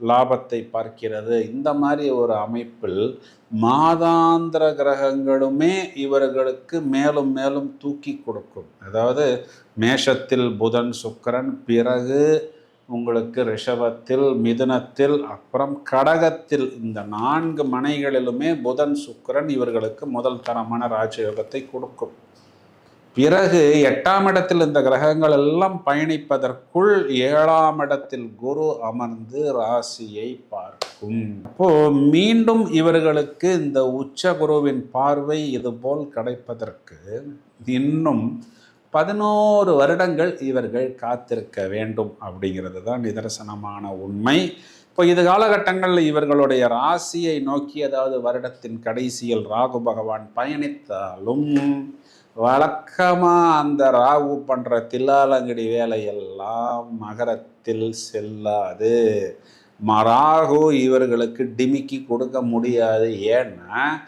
லாபத்தை பார்க்கிறது. இந்த மாதிரி ஒரு அமைப்பில் மாதாந்திர கிரகங்களுமே இவர்களுக்கு மேலும் மேலும் தூக்கி கொடுக்கும். அதாவது மேஷத்தில் புதன் சுக்கிரன் பிறகு உங்களுக்கு ரிஷபத்தில் மிதுனத்தில் அப்புறம் கடகத்தில் இந்த நான்கு மனைகளிலுமே புதன் சுக்கரன் இவர்களுக்கு முதல் தரமான ராஜயோகத்தை கொடுக்கும். பிறகு எட்டாம் இடத்தில் இந்த கிரகங்கள் எல்லாம் பயணிப்பதற்குள் ஏழாம் இடத்தில் குரு அமர்ந்து ராசியை பார்க்கும். அப்போ மீண்டும் இவர்களுக்கு இந்த உச்ச குருவின் பார்வை இதுபோல் கிடைப்பதற்கு இன்னும் பதினோரு வருடங்கள் இவர்கள் காத்திருக்க வேண்டும் அப்படிங்கிறது தான் நிதர்சனமான உண்மை. இப்போ இது காலகட்டங்களில் இவர்களுடைய ராசியை நோக்கி அதாவது வருடத்தின் கடைசியில் ராகு பகவான் பயணித்தாலும் வழக்கமாக அந்த ராகு பண்ணுற தில்லாலங்கடி வேலையெல்லாம் மகரத்தில் செல்லாது. ராகு இவர்களுக்கு டிமிக்கி கொடுக்க முடியாது. ஏன்னா